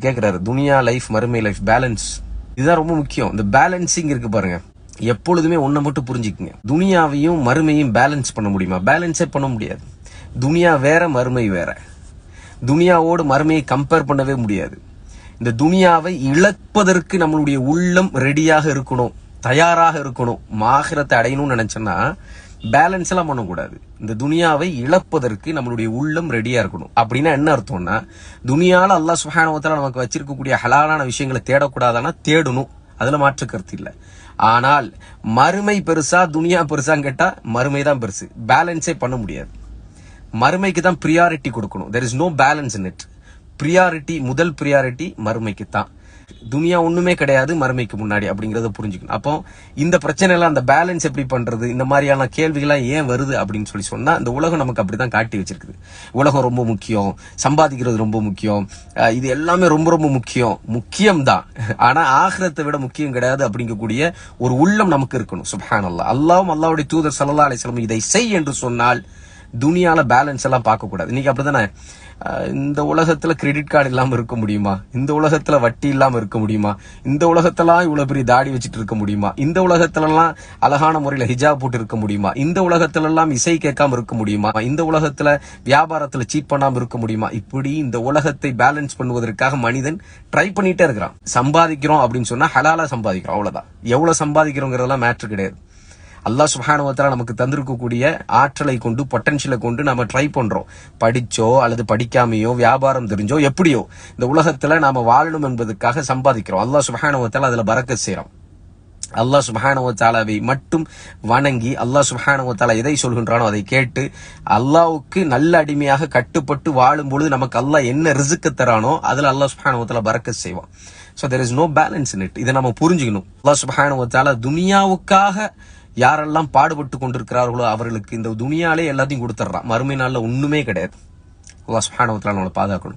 கேட்குறாரு துனியா லைஃப் மறுமை லைஃப் பேலன்ஸ் இதுதான் ரொம்ப முக்கியம். இந்த பேலன்சிங் இருக்கு பாருங்க. எப்பொழுதுமே ஒன்றை மட்டும் புரிஞ்சுக்குங்க. துனியாவையும் மறுமையும் பேலன்ஸ் பண்ண முடியுமா? பேலன்ஸே பண்ண முடியாது. துனியா வேற மறுமை வேற. துனியாவோடு மறுமையை கம்பேர் பண்ணவே முடியாது. இந்த துனியாவை இழப்பதற்கு நம்மளுடைய உள்ளம் ரெடியாக இருக்கணும். தயாராக இருக்கணும். மாகிரத்தை அடையணும்னு நினைச்சோன்னா பேலன்ஸ் எல்லாம் பண்ணக்கூடாது. இந்த துனியாவை இழப்பதற்கு நம்மளுடைய உள்ளம் ரெடியா இருக்கணும். அப்படின்னா என்ன அர்த்தம்னா துனியால அல்லாஹ் சுஹானவத்தால நமக்கு வச்சிருக்கக்கூடிய ஹலாலான விஷயங்களை தேடக்கூடாதானா தேடணும். அதுல மாற்று கருத்து இல்லை. ஆனால் மறுமை பெருசா துனியா பெருசான்னு கேட்டா மறுமை தான் பெருசு. பேலன்ஸே பண்ண முடியாது. மறுமைக்கு தான் ப்ரியாரிட்டி கொடுக்கணும். There is no balance in it priority முதல் ப்ரியாரிட்டி மறுமைக்கு தான். துனியா ஒண்ணுமே கிடையாது மறுமைக்கு முன்னாடி அப்படிங்கறத புரிஞ்சுக்கணும். அப்போ இந்த பிரச்சனை எல்லாம் அந்த பேலன்ஸ் எப்படி பண்றது? இந்த மாதிரியான கேள்விகள்லாம் ஏன் வருது அப்படின்னு சொல்லி சொன்னா இந்த உலகம் நமக்கு அப்படிதான் காட்டி வச்சிருக்குது. உலகம் ரொம்ப முக்கியம் சம்பாதிக்கிறது ரொம்ப முக்கியம் இது எல்லாமே ரொம்ப ரொம்ப முக்கியம். முக்கியம் தான் ஆனா ஆகிரத்தை விட முக்கியம் கிடையாது அப்படிங்கக்கூடிய ஒரு உள்ளம் நமக்கு இருக்கணும். சுபஹான் அல்லாஹ் அல்லாவும் அல்லாவுடைய தூதர் சல்லா அலிஸ்லாம் இதை செய் என்று சொன்னால் துனியால பேலன்ஸ் எல்லாம் பார்க்கக்கூடாது. இன்னைக்கு அப்படிதானே? இந்த உலகத்துல கிரெடிட் கார்டு இல்லாம இருக்க முடியுமா? இந்த உலகத்துல வட்டி இல்லாம இருக்க முடியுமா? இந்த உலகத்தெல்லாம் இவ்வளவு பெரிய தாடி வச்சுட்டு இருக்க முடியுமா? இந்த உலகத்துலலாம் அழகான முறையில ஹிஜாப் போட்டு இருக்க முடியுமா? இந்த உலகத்துல எல்லாம் இசை கேட்காம இருக்க முடியுமா? இந்த உலகத்துல வியாபாரத்துல சீட் பண்ணாம இருக்க முடியுமா? இப்படி இந்த உலகத்தை பேலன்ஸ் பண்ணுவதற்காக மனிதன் ட்ரை பண்ணிட்டே இருக்கிறான். சம்பாதிக்கிறோம் அப்படின்னு சொன்னா ஹலாலா சம்பாதிக்கிறோம் அவ்வளவுதான். எவ்வளவு சம்பாதிக்கிறோங்கிறதெல்லாம் மேட்ரு கிடையாது. அல்லாஹ் சுப்ஹானுவத்தால நமக்கு தந்திருக்கக்கூடிய ஆற்றலை கொண்டு பொட்டன்ஷியலை கொண்டு நம்ம ட்ரை பண்றோம். படிச்சோ அல்லது படிக்காமையோ வியாபாரம் தெரிஞ்சோ எப்படியோ இந்த உலகத்துல நாம வாழணும் என்பதற்காக சம்பாதிக்கிறோம். அல்லாஹ் சுப்ஹானுவத்தால அதுல பறக்க செய்கிறோம் அல்லாஹ் சுபஹானவத்தாலாவை மட்டும் வணங்கி அல்லாஹ் சுபஹானவத்தாலா எதை சொல்கின்றானோ அதை கேட்டு அல்லாவுக்கு நல்ல அடிமையாக கட்டுப்பட்டு வாழும் பொழுது நமக்கு அல்லாஹ் என்ன ரிசுக்கு தரானோ அதில் அல்லாஹ் சுபஹானவத்தாலா பறக்க செய்வான். So there is no balance in it இதை நம்ம புரிஞ்சுக்கணும். அல்லாஹ் சுபஹானவத்தாலா துனியாவுக்காக யாரெல்லாம் பாடுபட்டு கொண்டிருக்கிறார்களோ அவர்களுக்கு இந்த துணியாலே எல்லாத்தையும் கொடுத்துட்றான். மறுமை நாளில் ஒன்றுமே கிடையாது. அல்லாஹ் சுஹானவத்தில் நம்மளை பாதுகாக்கணும்.